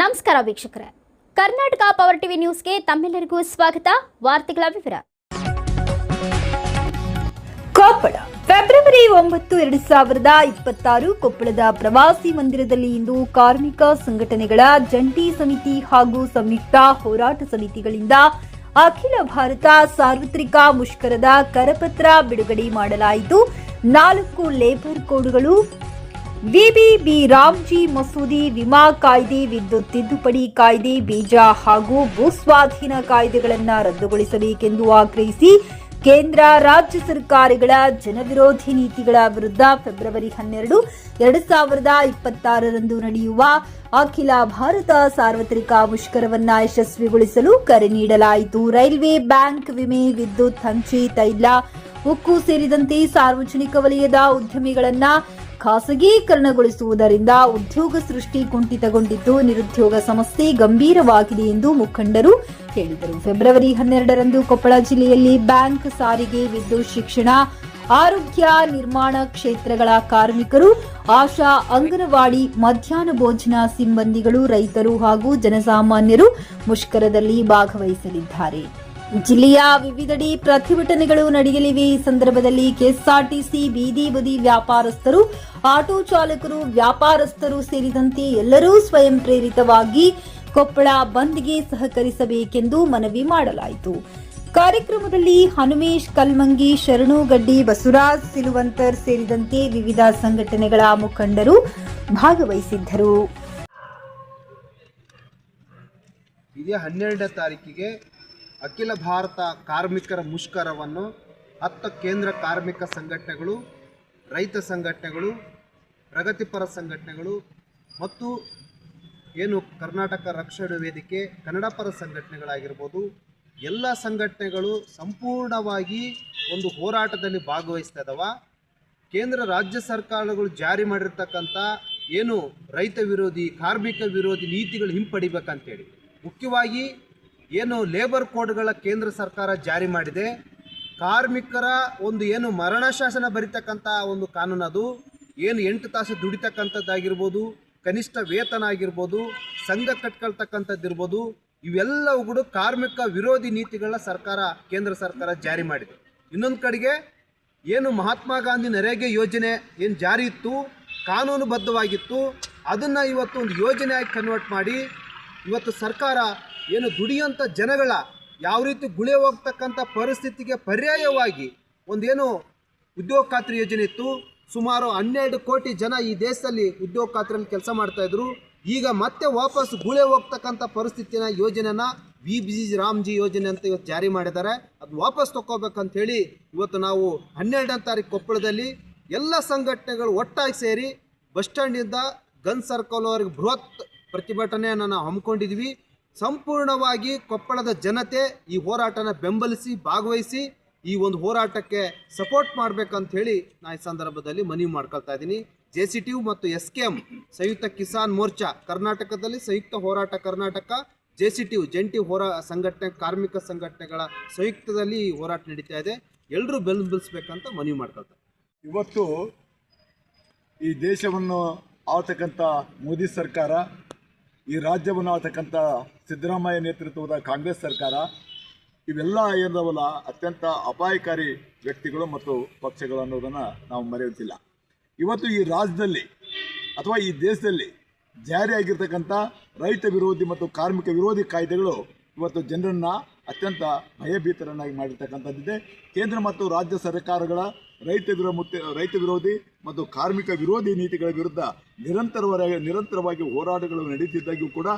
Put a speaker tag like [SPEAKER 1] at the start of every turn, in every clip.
[SPEAKER 1] ನಮಸ್ಕಾರ ವೀಕ್ಷಕರೇ. Karnataka power TV ನ್ಯೂಸ್ಗೆ ತಮ್ಮೆಲ್ಲರಿಗೂ ಸ್ವಾಗತ. ವಾರ್ತೆಗಳ ವಿವರ. ಕೊಪ್ಪಳ. ಫೆಬ್ರವರಿ ಒಂಬತ್ತು, ಎರಡು ಸಾವಿರದ ಇಪ್ಪತ್ತಾರು ಕೊಪ್ಪಳದ ಪ್ರವಾಸಿ ಮಂದಿರದಲ್ಲಿ ಇಂದು ಕಾರ್ಮಿಕ ಸಂಘಟನೆಗಳ ಜಂಟಿ ಸಮಿತಿ ಹಾಗೂ ಸಂಯುಕ್ತ ಹೋರಾಟ ಸಮಿತಿಗಳಿಂದ ಅಖಿಲ ಭಾರತ ಸಾರ್ವತ್ರಿಕ ಮುಷ್ಕರದ ಕರಪತ್ರ ಬಿಡುಗಡೆ ಮಾಡಲಾಯಿತು. ನಾಲ್ಕು ಲೇಬರ್ ಕೋಡ್ಗಳು ವಿಬಿಬಿ ರಾಮ್ಜಿ ಮಸೂದಿ, ವಿಮಾ ಕಾಯ್ದೆ, ವಿದ್ಯುತ್ ತಿದ್ದುಪಡಿ ಕಾಯ್ದೆ, ಬೀಜ ಹಾಗೂ ಭೂಸ್ವಾಧೀನ ಕಾಯ್ದೆಗಳನ್ನು ರದ್ದುಗೊಳಿಸಬೇಕೆಂದು ಆಗ್ರಹಿಸಿ ಕೇಂದ್ರ, ರಾಜ್ಯ ಸರ್ಕಾರಗಳ ಜನವಿರೋಧಿ ನೀತಿಗಳ ವಿರುದ್ಧ ಫೆಬ್ರವರಿ ಹನ್ನೆರಡು, ಎರಡು ಸಾವಿರದ ಇಪ್ಪತ್ತಾರರಂದು ನಡೆಯುವ ಅಖಿಲ ಭಾರತ ಸಾರ್ವತ್ರಿಕ ಮುಷ್ಕರವನ್ನ ಯಶಸ್ವಿಗೊಳಿಸಲು ಕರೆ ನೀಡಲಾಯಿತು. ರೈಲ್ವೆ ಬ್ಯಾಂಕ್ ವಿಮೆ, ವಿದ್ಯುತ್ ಹಂಚಿ, ತೈಲ, ಉಕ್ಕು ಸೇರಿದಂತೆ ಸಾರ್ವಜನಿಕ ವಲಯದ ಉದ್ಯಮಿಗಳನ್ನ ಖಾಸಗೀಕರಣಗೊಳಿಸುವುದರಿಂದ ಉದ್ಯೋಗ ಸೃಷ್ಟಿ ಕುಂಠಿತಗೊಂಡಿದ್ದು, ನಿರುದ್ಯೋಗ ಸಮಸ್ಯೆ ಗಂಭೀರವಾಗಿದೆ ಎಂದು ಮುಖಂಡರು ಹೇಳಿದರು. ಫೆಬ್ರವರಿ ಹನ್ನೆರಡರಂದು ಕೊಪ್ಪಳ ಜಿಲ್ಲೆಯಲ್ಲಿ ಬ್ಯಾಂಕ್ ಸಾರಿಗೆ ವಿದ್ಯುತ್ ಶಿಕ್ಷಣ, ಆರೋಗ್ಯ ನಿರ್ಮಾಣ ಕ್ಷೇತ್ರಗಳ ಕಾರ್ಮಿಕರು, ಆಶಾ ಅಂಗನವಾಡಿ ಮಧ್ಯಾಹ್ನ ಭೋಜನ ಸಿಬ್ಬಂದಿಗಳು, ರೈತರು ಹಾಗೂ ಜನಸಾಮಾನ್ಯರು ಮುಷ್ಕರದಲ್ಲಿ ಭಾಗವಹಿಸಲಿದ್ದಾರೆ. ಜಿಲ್ಲೆಯ ವಿವಿಧೆಡೆ ಪ್ರತಿಭಟನೆಗಳು ನಡೆಯಲಿವೆ. ಈ ಸಂದರ್ಭದಲ್ಲಿ ಕೆಎಸ್ಆರ್ಟಿಸಿ, ಬೀದಿ ಬದಿ ವ್ಯಾಪಾರಸ್ಥರು, ಆಟೋ ಚಾಲಕರು, ವ್ಯಾಪಾರಸ್ಥರು ಸೇರಿದಂತೆ ಎಲ್ಲರೂ ಸ್ವಯಂ ಪ್ರೇರಿತವಾಗಿ ಕೊಪ್ಪಳ ಬಂದ್ಗೆ ಸಹಕರಿಸಬೇಕೆಂದು ಮನವಿ ಮಾಡಲಾಯಿತು. ಕಾರ್ಯಕ್ರಮದಲ್ಲಿ ಹನುಮೇಶ್, ಕಲ್ಮಂಗಿ ಶರಣು ಗಡ್ಡಿ ಬಸವರಾಜ್, ಸಿಲುವಂತರ್ ಸೇರಿದಂತೆ ವಿವಿಧ ಸಂಘಟನೆಗಳ ಮುಖಂಡರು ಭಾಗವಹಿಸಿದ್ದರು.
[SPEAKER 2] ಇದೇ ಹನ್ನೆರಡನೇ ತಾರೀಕಿಗೆ ಅಖಿಲ ಭಾರತ ಕಾರ್ಮಿಕರ ಮುಷ್ಕರವನ್ನು ಹತ್ತು ಕೇಂದ್ರ ಕಾರ್ಮಿಕ ಸಂಘಟನೆಗಳು, ರೈತ ಸಂಘಟನೆಗಳು, ಪ್ರಗತಿಪರ ಸಂಘಟನೆಗಳು ಮತ್ತು ಏನು ಕರ್ನಾಟಕ ರಕ್ಷಣಾ ವೇದಿಕೆ ಕನ್ನಡಪರ ಸಂಘಟನೆಗಳಾಗಿರ್ಬೋದು, ಎಲ್ಲ ಸಂಘಟನೆಗಳು ಸಂಪೂರ್ಣವಾಗಿ ಒಂದು ಹೋರಾಟದಲ್ಲಿ ಭಾಗವಹಿಸ್ತಾ ಕೇಂದ್ರ ರಾಜ್ಯ ಸರ್ಕಾರಗಳು ಜಾರಿ ಮಾಡಿರ್ತಕ್ಕಂಥ ಏನು ರೈತ ವಿರೋಧಿ, ಕಾರ್ಮಿಕ ವಿರೋಧಿ ನೀತಿಗಳು ಹಿಂಪಡಿಬೇಕಂತೇಳಿ. ಮುಖ್ಯವಾಗಿ ಏನು ಲೇಬರ್ ಕೋಡ್ಗಳ ಕೇಂದ್ರ ಸರ್ಕಾರ ಜಾರಿ ಮಾಡಿದೆ, ಕಾರ್ಮಿಕರ ಒಂದು ಏನು ಮರಣ ಶಾಸನ ಬರಿತಕ್ಕಂಥ ಒಂದು ಕಾನೂನು ಅದು, ಏನು ಎಂಟು ತಾಸು ದುಡಿತಕ್ಕಂಥದ್ದಾಗಿರ್ಬೋದು, ಕನಿಷ್ಠ ವೇತನ ಆಗಿರ್ಬೋದು, ಸಂಘ ಕಟ್ಕೊಳ್ತಕ್ಕಂಥದ್ದಿರ್ಬೋದು ಇವೆಲ್ಲವೂ ಕೂಡ ಕಾರ್ಮಿಕ ವಿರೋಧಿ ನೀತಿಗಳನ್ನ ಸರ್ಕಾರ, ಕೇಂದ್ರ ಸರ್ಕಾರ ಜಾರಿ ಮಾಡಿದೆ. ಇನ್ನೊಂದು ಕಡೆಗೆ ಏನು ಮಹಾತ್ಮ ಗಾಂಧಿ ನರೇಗೆ ಯೋಜನೆ ಏನು ಜಾರಿ ಇತ್ತು, ಕಾನೂನುಬದ್ಧವಾಗಿತ್ತು, ಅದನ್ನು ಇವತ್ತು ಒಂದು ಯೋಜನೆಯಾಗಿ ಕನ್ವರ್ಟ್ ಮಾಡಿ, ಇವತ್ತು ಸರ್ಕಾರ ಏನು ದುಡಿಯುವಂಥ ಜನಗಳ ಯಾವ ರೀತಿ ಗುಳೆ ಹೋಗ್ತಕ್ಕಂಥ ಪರಿಸ್ಥಿತಿಗೆ ಪರ್ಯಾಯವಾಗಿ ಒಂದೇನು ಉದ್ಯೋಗ ಖಾತ್ರಿ ಯೋಜನೆ ಇತ್ತು, ಸುಮಾರು ಹನ್ನೆರಡು ಕೋಟಿ ಜನ ಈ ದೇಶದಲ್ಲಿ ಉದ್ಯೋಗ ಖಾತ್ರಿಯಲ್ಲಿ ಕೆಲಸ ಮಾಡ್ತಾಯಿದ್ರು ಈಗ ಮತ್ತೆ ವಾಪಸ್ ಗುಳೆ ಹೋಗ್ತಕ್ಕಂಥ ಪರಿಸ್ಥಿತಿನ ಯೋಜನೆನ ವಿ. ಬಿ. ಜಿ. ರಾಮ್ಜಿ ಯೋಜನೆ ಅಂತ ಇವತ್ತು ಜಾರಿ ಮಾಡಿದ್ದಾರೆ. ಅದು ವಾಪಸ್ ತಗೋಬೇಕಂತ ಹೇಳಿ ಇವತ್ತು ನಾವು ಹನ್ನೆರಡನೇ ತಾರೀಕು ಕೊಪ್ಪಳದಲ್ಲಿ ಎಲ್ಲ ಸಂಘಟನೆಗಳು ಒಟ್ಟಾಗಿ ಸೇರಿ ಬಸ್ ಸ್ಟ್ಯಾಂಡಿಂದ ಗನ್ ಸರ್ಕಲ್ವರೆಗೆ ಬೃಹತ್ ಪ್ರತಿಭಟನೆಯನ್ನು ನಾವು ಹಮ್ಮಿಕೊಂಡಿದ್ವಿ. ಸಂಪೂರ್ಣವಾಗಿ ಕೊಪ್ಪಳದ ಜನತೆ ಈ ಹೋರಾಟನ ಬೆಂಬಲಿಸಿ, ಭಾಗವಹಿಸಿ ಈ ಒಂದು ಹೋರಾಟಕ್ಕೆ ಸಪೋರ್ಟ್ ಮಾಡಬೇಕಂತ ಹೇಳಿ ನಾನು ಈ ಸಂದರ್ಭದಲ್ಲಿ ಮನವಿ ಮಾಡ್ಕೊಳ್ತಾ ಇದ್ದೀನಿ. ಜೆ ಸಿ ಟಿ ಯು ಮತ್ತು S K M Samyukta Kisan Morcha, ಕರ್ನಾಟಕದಲ್ಲಿ Samyukta Horata Karnataka J C T U ಜಂಟಿ ಹೋರಾ ಸಂಘಟನೆ, ಕಾರ್ಮಿಕ ಸಂಘಟನೆಗಳ ಸಂಯುಕ್ತದಲ್ಲಿ ಈ ಹೋರಾಟ ನಡೀತಾ ಇದೆ. ಎಲ್ಲರೂ ಬೆಂಬಲಿಸ್ಬೇಕಂತ ಮನವಿ ಮಾಡ್ಕೊಳ್ತಾರೆ
[SPEAKER 3] ಇವತ್ತು ಈ ದೇಶವನ್ನು ಆಳ್ತಕ್ಕಂಥ ಮೋದಿ ಸರ್ಕಾರ ಈ ರಾಜ್ಯವನ್ನು ಆಳ್ತಕ್ಕಂಥ ಸಿದ್ದರಾಮಯ್ಯ ನೇತೃತ್ವದ ಕಾಂಗ್ರೆಸ್ ಸರ್ಕಾರ, ಇವೆಲ್ಲ ಏನವಲ್ಲ ಅತ್ಯಂತ ಅಪಾಯಕಾರಿ ವ್ಯಕ್ತಿಗಳು ಮತ್ತು ಪಕ್ಷಗಳು ಅನ್ನೋದನ್ನು ನಾವು ಮರೆಯುತ್ತಿಲ್ಲ. ಇವತ್ತು ಈ ರಾಜ್ಯದಲ್ಲಿ ಅಥವಾ ಈ ದೇಶದಲ್ಲಿ ಜಾರಿಯಾಗಿರ್ತಕ್ಕಂಥ ರೈತ ವಿರೋಧಿ ಮತ್ತು ಕಾರ್ಮಿಕ ವಿರೋಧಿ ಕಾಯ್ದೆಗಳು ಇವತ್ತು ಜನರನ್ನು ಅತ್ಯಂತ ಭಯಭೀತರನ್ನಾಗಿ ಮಾಡಿರ್ತಕ್ಕಂಥದ್ದಿದೆ ಕೇಂದ್ರ ಮತ್ತು ರಾಜ್ಯ ಸರ್ಕಾರಗಳ ರೈತ ವಿರೋ ರೈತ ವಿರೋಧಿ ಮತ್ತು ಕಾರ್ಮಿಕ ವಿರೋಧಿ ನೀತಿಗಳ ವಿರುದ್ಧ ನಿರಂತರವಾಗಿ ನಿರಂತರವಾಗಿ ಹೋರಾಟಗಳು ನಡೀತಿದ್ದಾಗಿಯೂ ಕೂಡ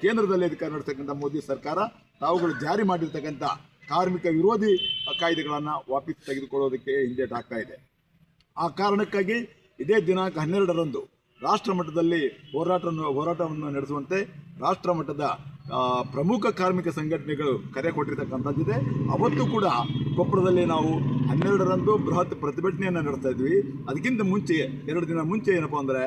[SPEAKER 3] ಕೇಂದ್ರದಲ್ಲಿ ಅಧಿಕಾರ ನಡೆಸ್ತಕ್ಕಂಥ ಮೋದಿ ಸರ್ಕಾರ ತಾವುಗಳು ಜಾರಿ ಮಾಡಿರ್ತಕ್ಕಂಥ ಕಾರ್ಮಿಕ ವಿರೋಧಿ ಕಾಯ್ದೆಗಳನ್ನು ವಾಪಸ್ ತೆಗೆದುಕೊಳ್ಳೋದಕ್ಕೆ ಹಿಂದೇಟಾಗ್ತಾ ಇದೆ. ಆ ಕಾರಣಕ್ಕಾಗಿ ಇದೇ ದಿನಾಂಕ ಹನ್ನೆರಡರಂದು ರಾಷ್ಟ್ರ ಮಟ್ಟದಲ್ಲಿ ಹೋರಾಟವನ್ನು ಹೋರಾಟವನ್ನು ನಡೆಸುವಂತೆ ರಾಷ್ಟ್ರ ಮಟ್ಟದ ಪ್ರಮುಖ ಕಾರ್ಮಿಕ ಸಂಘಟನೆಗಳು ಕರೆ ಕೊಟ್ಟಿರ್ತಕ್ಕಂಥದ್ದಿದೆ. ಅವತ್ತು ಕೂಡ ಕೊಪ್ಪಳದಲ್ಲಿ ನಾವು ಹನ್ನೆರಡರಂದು ಬೃಹತ್ ಪ್ರತಿಭಟನೆಯನ್ನು ನಡೆಸ್ತಾ ಇದ್ವಿ. ಅದಕ್ಕಿಂತ ಮುಂಚೆ, ಎರಡು ದಿನ ಮುಂಚೆ ಏನಪ್ಪ ಅಂದರೆ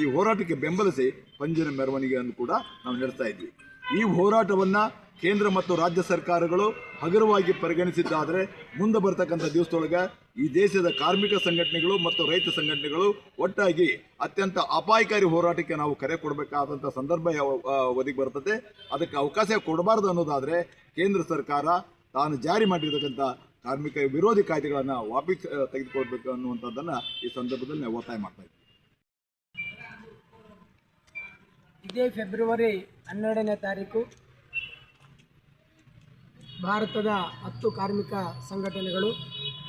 [SPEAKER 3] ಈ ಹೋರಾಟಕ್ಕೆ ಬೆಂಬಲಿಸಿ ಪಂಜಿನ ಮೆರವಣಿಗೆಯನ್ನು ಕೂಡ ನಾವು ನಡೆಸ್ತಾ ಇದ್ವಿ. ಈ ಹೋರಾಟವನ್ನು ಕೇಂದ್ರ ಮತ್ತು ರಾಜ್ಯ ಸರ್ಕಾರಗಳು ಹಗುರವಾಗಿ ಪರಿಗಣಿಸಿದ್ದಾದರೆ ಮುಂದೆ ಬರ್ತಕ್ಕಂಥ ದಿವಸದೊಳಗೆ ಈ ದೇಶದ ಕಾರ್ಮಿಕ ಸಂಘಟನೆಗಳು ಮತ್ತು ರೈತ ಸಂಘಟನೆಗಳು ಒಟ್ಟಾಗಿ ಅತ್ಯಂತ ಅಪಾಯಕಾರಿ ಹೋರಾಟಕ್ಕೆ ನಾವು ಕರೆ ಕೊಡಬೇಕಾದಂಥ ಸಂದರ್ಭ ಒದಗಿ ಬರ್ತದೆ. ಅದಕ್ಕೆ ಅವಕಾಶ ಕೊಡಬಾರ್ದು ಅನ್ನೋದಾದರೆ ಕೇಂದ್ರ ಸರ್ಕಾರ ತಾನು ಜಾರಿ ಮಾಡಿರ್ತಕ್ಕಂಥ ಕಾರ್ಮಿಕ ವಿರೋಧಿ ಕಾಯ್ದೆಗಳನ್ನು ವಾಪಸ್ ತೆಗೆದುಕೊಳ್ಬೇಕು ಅನ್ನುವಂಥದ್ದನ್ನು ಈ ಸಂದರ್ಭದಲ್ಲಿ ನಾವು ಒತ್ತಾಯ ಮಾಡ್ತಾ ಇದ್ದೀವಿ.
[SPEAKER 4] ಇದೇ ಫೆಬ್ರವರಿ ಹನ್ನೆರಡನೇ ತಾರೀಕು ಭಾರತದ ಹತ್ತು ಕಾರ್ಮಿಕ ಸಂಘಟನೆಗಳು,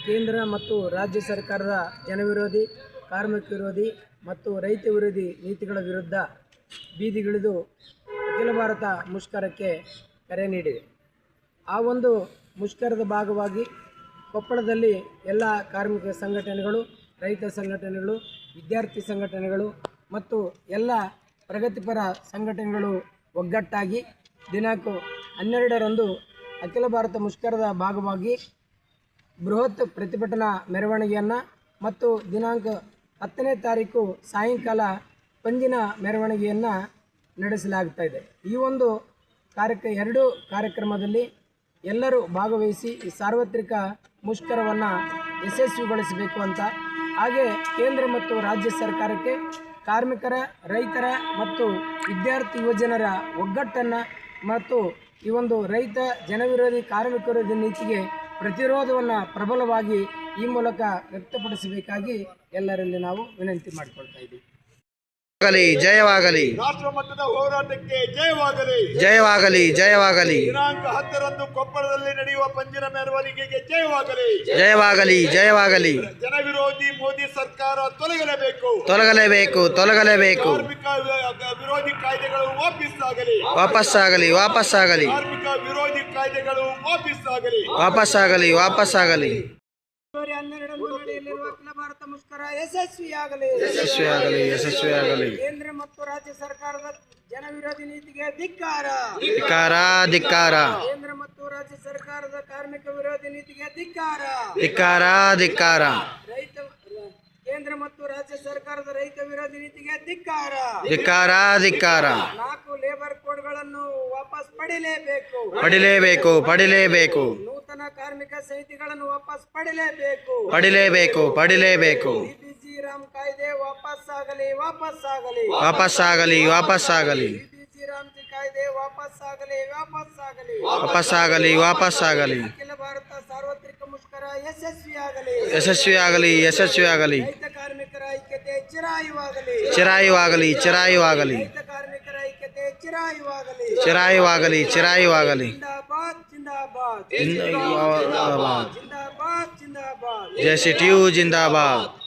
[SPEAKER 4] ಕೇಂದ್ರ ಮತ್ತು ರಾಜ್ಯ ಸರ್ಕಾರದ ಜನವಿರೋಧಿ, ಕಾರ್ಮಿಕ ವಿರೋಧಿ ಮತ್ತು ರೈತ ವಿರೋಧಿ ನೀತಿಗಳ ವಿರುದ್ಧ ಬೀದಿಗಿಳಿದು ಅಖಿಲ ಭಾರತ ಮುಷ್ಕರಕ್ಕೆ ಕರೆ ನೀಡಿದೆ ಆ ಒಂದು ಮುಷ್ಕರದ ಭಾಗವಾಗಿ ಕೊಪ್ಪಳದಲ್ಲಿ ಎಲ್ಲ ಕಾರ್ಮಿಕ ಸಂಘಟನೆಗಳು, ರೈತ ಸಂಘಟನೆಗಳು, ವಿದ್ಯಾರ್ಥಿ ಸಂಘಟನೆಗಳು ಮತ್ತು ಎಲ್ಲ ಪ್ರಗತಿಪರ ಸಂಘಟನೆಗಳು ಒಗ್ಗಟ್ಟಾಗಿ ದಿನಾಂಕ ಹನ್ನೆರಡರಂದು ಅಖಿಲ ಭಾರತ ಮುಷ್ಕರದ ಭಾಗವಾಗಿ ಬೃಹತ್ ಪ್ರತಿಭಟನಾ ಮೆರವಣಿಗೆಯನ್ನು ಮತ್ತು ದಿನಾಂಕ ಹತ್ತನೇ ತಾರೀಕು ಸಾಯಂಕಾಲ ಪಂಜಿನ ಮೆರವಣಿಗೆಯನ್ನು ನಡೆಸಲಾಗ್ತಾ ಇದೆ. ಈ ಒಂದು ಕಾರ್ಯಕ್ರ ಎರಡು ಕಾರ್ಯಕ್ರಮದಲ್ಲಿ ಎಲ್ಲರೂ ಭಾಗವಹಿಸಿ ಈ ಸಾರ್ವತ್ರಿಕ ಮುಷ್ಕರವನ್ನು ಯಶಸ್ವಿಗೊಳಿಸಬೇಕು ಅಂತ. ಹಾಗೆ ಕೇಂದ್ರ ಮತ್ತು ರಾಜ್ಯ ಸರ್ಕಾರಕ್ಕೆ ಕಾರ್ಮಿಕರ, ರೈತರ ಮತ್ತು ವಿದ್ಯಾರ್ಥಿ ಯುವಜನರ ಒಗ್ಗಟ್ಟನ್ನು ಮತ್ತು ಈ ಒಂದು ರೈತ ಜನವಿರೋಧಿ ಕಾರ್ಮಿಕ ವಿರೋಧಿ ನೀತಿಗೆ ಪ್ರತಿರೋಧವನ್ನು ಪ್ರಬಲವಾಗಿ ಈ ಮೂಲಕ ವ್ಯಕ್ತಪಡಿಸಬೇಕಾಗಿ ಎಲ್ಲರಲ್ಲಿ ನಾವು ವಿನಂತಿ ಮಾಡಿಕೊಳ್ತಾ ಇದ್ದೀವಿ.
[SPEAKER 5] ಆಗಲಿ ಜಯವಾಗಲಿ.
[SPEAKER 3] ರಾಷ್ಟ್ರ ಮಟ್ಟದ ಹೋರಾಟಕ್ಕೆ ಜಯವಾಗಲಿ.
[SPEAKER 5] ಜಯವಾಗಲಿ ಜಯವಾಗಲಿ.
[SPEAKER 3] ದಿನಾಂಕ ಹತ್ತರಂದು ಕೊಪ್ಪಳದಲ್ಲಿ ನಡೆಯುವ ಪಂಜಿನ ಮೆರವಣಿಗೆಗೆ ಜಯವಾಗಲಿ.
[SPEAKER 5] ಜಯವಾಗಲಿ ಜಯವಾಗಲಿ.
[SPEAKER 3] ಜನವಿರೋಧಿ ಮೋದಿ ಸರ್ಕಾರ ತೊಲಗಲೇಬೇಕು.
[SPEAKER 5] ತೊಲಗಲೇಬೇಕು ತೊಲಗಲೇಬೇಕು.
[SPEAKER 3] ಕಾರ್ಮಿಕ ವಾಪಸ್ಸಾಗಲಿ.
[SPEAKER 5] ವಾಪಸ್ಸಾಗಲಿ ವಾಪಸ್ಸಾಗಲಿ.
[SPEAKER 3] ಕಾರ್ಮಿಕ ವಿರೋಧಿ ಕಾಯ್ದೆಗಳು ವಾಪಸ್ಸಾಗಲಿ
[SPEAKER 5] ವಾಪಸ್ಸಾಗಲಿ ವಾಪಸ್ಸಾಗಲಿ.
[SPEAKER 4] ಫೆಬ್ರವರಿ ಹನ್ನೆರಡರಂದು ನಡೆಯಲಿರುವ ಅಖಿಲ ಭಾರತ ಮುಷ್ಕರ ಯಶಸ್ವಿಯಾಗಲಿ.
[SPEAKER 5] ಯಶಸ್ವಿಯಾಗಲಿ ಯಶಸ್ವಿಯಾಗಲಿ.
[SPEAKER 4] ಕೇಂದ್ರ ಮತ್ತು ರಾಜ್ಯ ಸರ್ಕಾರದ ಜನವಿರೋಧಿ ನೀತಿಗೆ ಧಿಕ್ಕಾರ.
[SPEAKER 5] ಧಿಕ್ಕಾರ ಧಿಕ್ಕಾರ.
[SPEAKER 4] ಕೇಂದ್ರ ಮತ್ತು ರಾಜ್ಯ ಸರ್ಕಾರದ ಕಾರ್ಮಿಕ ವಿರೋಧಿ ನೀತಿಗೆ ಧಿಕ್ಕಾರ.
[SPEAKER 5] ಧಿಕ್ಕಾರ ಧಿಕ್ಕಾರ.
[SPEAKER 4] ರೈತ ಕೇಂದ್ರ ಮತ್ತು ರಾಜ್ಯ ಸರ್ಕಾರದ ರೈತ ವಿರೋಧಿ ನೀತಿಗೆ ಧಿಕ್ಕಾರ.
[SPEAKER 5] ಧಿಕ್ಕಾರ ಧಿಕ್ಕಾರ.
[SPEAKER 4] ನಾಲ್ಕು ವಾಪಸ್ ಪಡಿಲೇಬೇಕು.
[SPEAKER 5] ಪಡಿಲೇಬೇಕು ಪಡಿಲೇಬೇಕು.
[SPEAKER 4] ನೂತನ ಕಾರ್ಮಿಕ ಸಮಿತಿಗಳನ್ನು ವಾಪಸ್ ಪಡಿಲೇಬೇಕು.
[SPEAKER 5] ಪಡಿಲೇಬೇಕು ಪಡಿಲೇಬೇಕು.
[SPEAKER 4] ಬಿಪಿಜಿ ರಾಮ್ ಕಾಯ್ದೆ ವಾಪಸ್ ಆಗಲಿ ವಾಪಸ್ ಆಗಲಿ
[SPEAKER 5] ವಾಪಸ್ ಆಗಲಿ
[SPEAKER 4] ಬಿಪಿಜಿ ರಾಮ್ಜಿ ಕಾಯ್ದೆ ವಾಪಸ್ ಆಗಲಿ ವಾಪಸ್ ಆಗಲಿ
[SPEAKER 5] ವಾಪಸ್ಸಾಗಲಿ. ಆಗಲಿ
[SPEAKER 4] ಅಖಿಲ ಭಾರತ ಸಾರ್ವತ್ರಿಕ ಮುಷ್ಕರ ಯಶಸ್ವಿಯಾಗಲಿ.
[SPEAKER 5] ಯಶಸ್ವಿಯಾಗಲಿ ಯಶಸ್ವಿಯಾಗಲಿ.
[SPEAKER 4] ರೈತ ಕಾರ್ಮಿಕರ ಐಕ್ಯತೆ ಚಿರಾಯುವಾಗಲಿ.
[SPEAKER 5] ಚಿರಾಯುವಾಗಲಿ ಚಿರಾಯುವಾಗಲಿ.
[SPEAKER 4] ರೈತ ಚಿರಾಯುವಾಗಲಿ.
[SPEAKER 5] ಚಿರಾಯುವಾಗಲಿ ಚಿರಾಯುವಾಗಲಿ.
[SPEAKER 4] ಜಿಂದಾಬಾದ್ ಜಿಂದಾಬಾದ್.
[SPEAKER 5] ಜಿಂದಾಬಾದ್
[SPEAKER 4] ಜಿಂದಾಬಾದ್ ಜಿಂದಾಬಾದ್.
[SPEAKER 5] ಜೆ ಸಿ ಟಿ ಯು ಜಿಂದಾಬಾದ್.